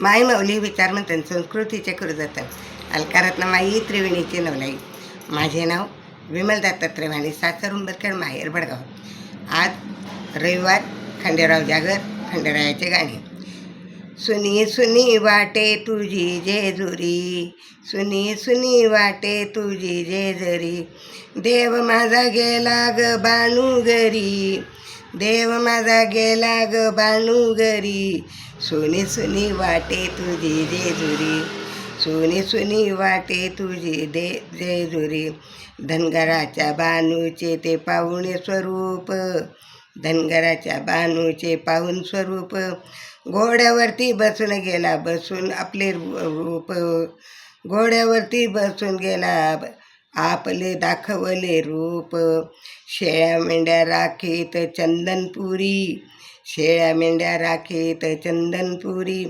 माई माऊली विचार म्हणतात संस्कृतीचे करू जातात अलकारातनं माई त्रिवेणीची नवलाई. माझे नाव विमल दत्तात्रय वाणी सासर उंबरखेड माहेर भडगाव आज रविवार खंडेराव जागर खंडेरायाचे गाणे. सुनी सुनी वाटे तुझी जेजुरी. सुनी सुनी वाटे तुझी जेजुरी. देव माझा गेला ग बाणू घरी देव माझा गेला ग बाणू घरी सुनी सुनी वाटे तुझी जेजुरी सुनी सुनी वाटे तुझी दे जेजुरी धनगराच्या बानूचे ते पाहुणे स्वरूप. धनगराच्या बानूचे पाहून स्वरूप. घोड्यावरती बसून गेला बसून आपले रूप. घोड्यावरती बसून गेला आपले दाखवले रूप. शेळ्या मेंढ्या राखेत चंदनपुरी. शेळ्या मेंढ्या राखेत चंदनपुरी.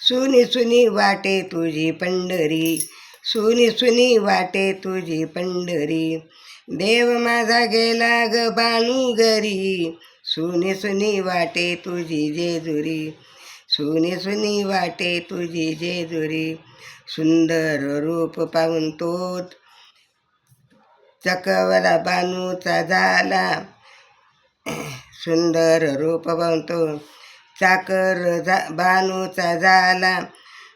सुनी सुनी वाटे तुझी पंढरी. सुनी सुनी वाटे तुझी पंढरी. देव माझा गेला ग बाणू घरी. सुनी सुनी वाटे तुझी जेजुरी. सुनी सुनी वाटे तुझी जेजुरी. सुंदर रूप पाहून तोच चकवला बानूचा झाला. सुंदर रूप बनतो. तो चाकर जा बानूचा झाला.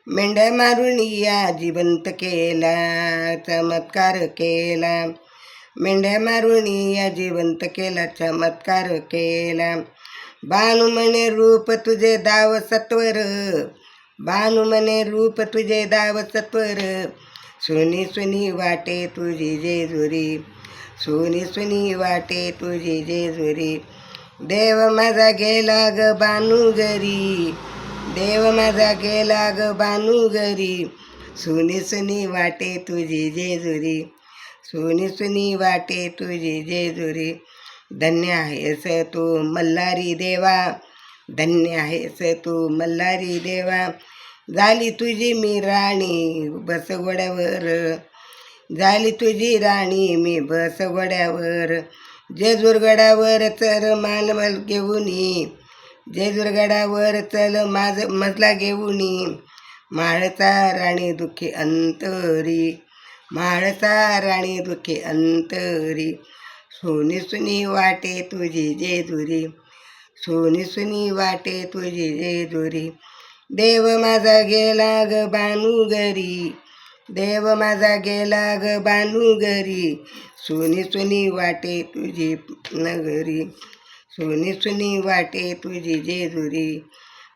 मेंढ्या मारून या जिवंत केला चमत्कार केला. मेंढ्या मारून या जिवंत केला चमत्कार केला. बानू म्हणे रूप तुझे दाव सत्वर बानू म्हणे रूप तुझे दाव सत्वर सुनी सुनी वाटे तुझी जेजुरी. सुनी सुनी वाटे तुझी जेजुरी. देव माझा गेला ग बानू घरी देव माझा गेला ग बानू घरी सुनी सुनी वाटे तुझी जेजुरी. सुनी सुनी वाटे तुझी जेजुरी. धन्य आहेस तू मल्हारी देवा. धन्य आहेस तू मल्हारी देवा. झाली तुझी मी राणी बसगोड्यावर झाली तुझी राणी मी बस घोड्यावर जेजूरगडावर चल मालमल घेऊन. जेजूरगडावर चल माझ मजला घेऊन. माळचा राणी दुःखी अंतरी. माळचा राणी दुःखी अंतरी. सोनी सुनी वाटे तुझी जेजुरी. सोनी सुनी वाटे तुझी जेजुरी. देव माझा गेला ग बानू घरी. देव माझा गेला ग बानू घरी. सोनी सुनी वाटे तुझी नगरी. सोनी सुनी वाटे तुझी जेजुरी.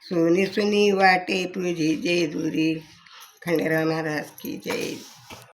सोनी सुनी वाटे तुझी जेजुरी. खंडेराव महाराज की जय.